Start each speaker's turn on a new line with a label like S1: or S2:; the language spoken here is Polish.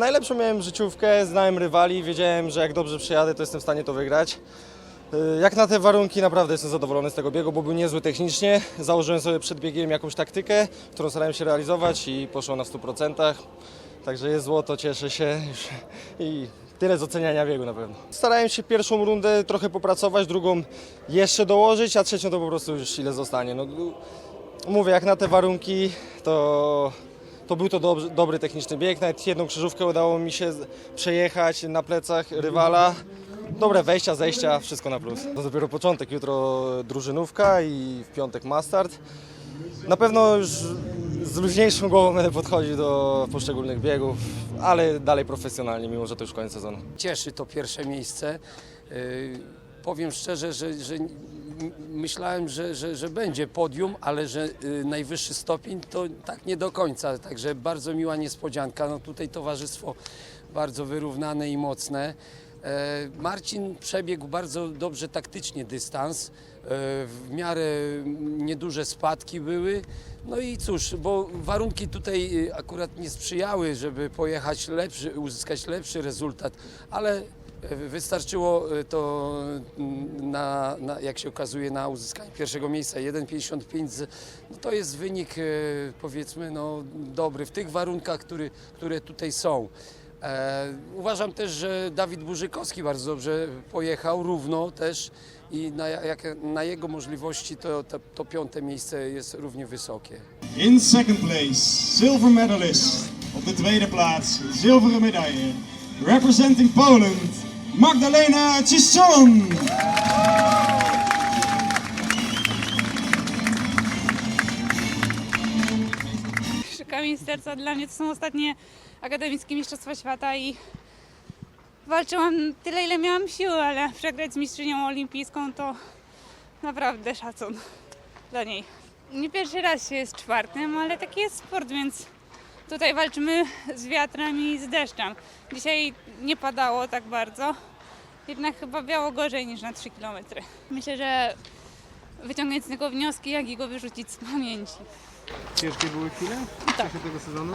S1: Najlepszą miałem życiówkę, znałem rywali, wiedziałem, że jak dobrze przyjadę, to jestem w stanie to wygrać. Y, Jak na te warunki naprawdę jestem zadowolony z tego biegu, bo był niezły technicznie. Założyłem sobie przed biegiem jakąś taktykę, którą starałem się realizować i poszło na 100%. Także jest złoto, cieszę się i tyle z oceniania biegu na pewno. Starałem się pierwszą rundę trochę popracować, drugą jeszcze dołożyć, a trzecią to po prostu już ile zostanie. No, mówię, jak na te warunki, to, to był to dobry, dobry techniczny bieg. Nawet jedną krzyżówkę udało mi się przejechać na plecach rywala. Dobre wejścia, zejścia, wszystko na plus. To dopiero początek, jutro drużynówka i w piątek mastart. Na pewno już z luźniejszą głową będę podchodził do poszczególnych biegów, ale dalej profesjonalnie, mimo że to już koniec sezonu.
S2: Cieszy to pierwsze miejsce. Yy, Powiem szczerze, że, że myślałem, że, że, że będzie podium, ale że y, najwyższy stopień to tak nie do końca. Także bardzo miła niespodzianka. No tutaj towarzystwo bardzo wyrównane i mocne. E, Marcin przebiegł bardzo dobrze taktycznie dystans. E, W miarę nieduże spadki były. No i cóż, bo warunki tutaj y, akurat nie sprzyjały, żeby pojechać lepszy, uzyskać lepszy rezultat, ale wystarczyło e, to mm, na, na, jak się okazuje na uzyskanie pierwszego miejsca 1,55 z- no to jest wynik e, powiedzmy no, dobry w tych warunkach, który, które tutaj są. E, uważam też, że Dawid Burzykowski bardzo dobrze pojechał, równo też i na, jak, na jego możliwości to, to, to piąte miejsce jest równie wysokie.
S3: In second place, silver medalist. Op de tweede plaats, zilveren medaille. Representing Poland, Magdalena Chisson.
S4: Trzy kamień serca dla mnie to są ostatnie akademickie Mistrzostwa Świata i walczyłam tyle, ile miałam siły, ale przegrać z mistrzynią olimpijską to naprawdę szacun dla niej. Nie pierwszy raz się jest czwartym, ale taki jest sport, więc tutaj walczymy z wiatrem i z deszczem. Dzisiaj nie padało tak bardzo, jednak chyba biało gorzej niż na 3 km. Myślę, że wyciągnąć z tego wnioski, jak i go wyrzucić z pamięci.
S5: Ciężkie były chwile w
S4: Tak.
S5: czasie tego sezonu?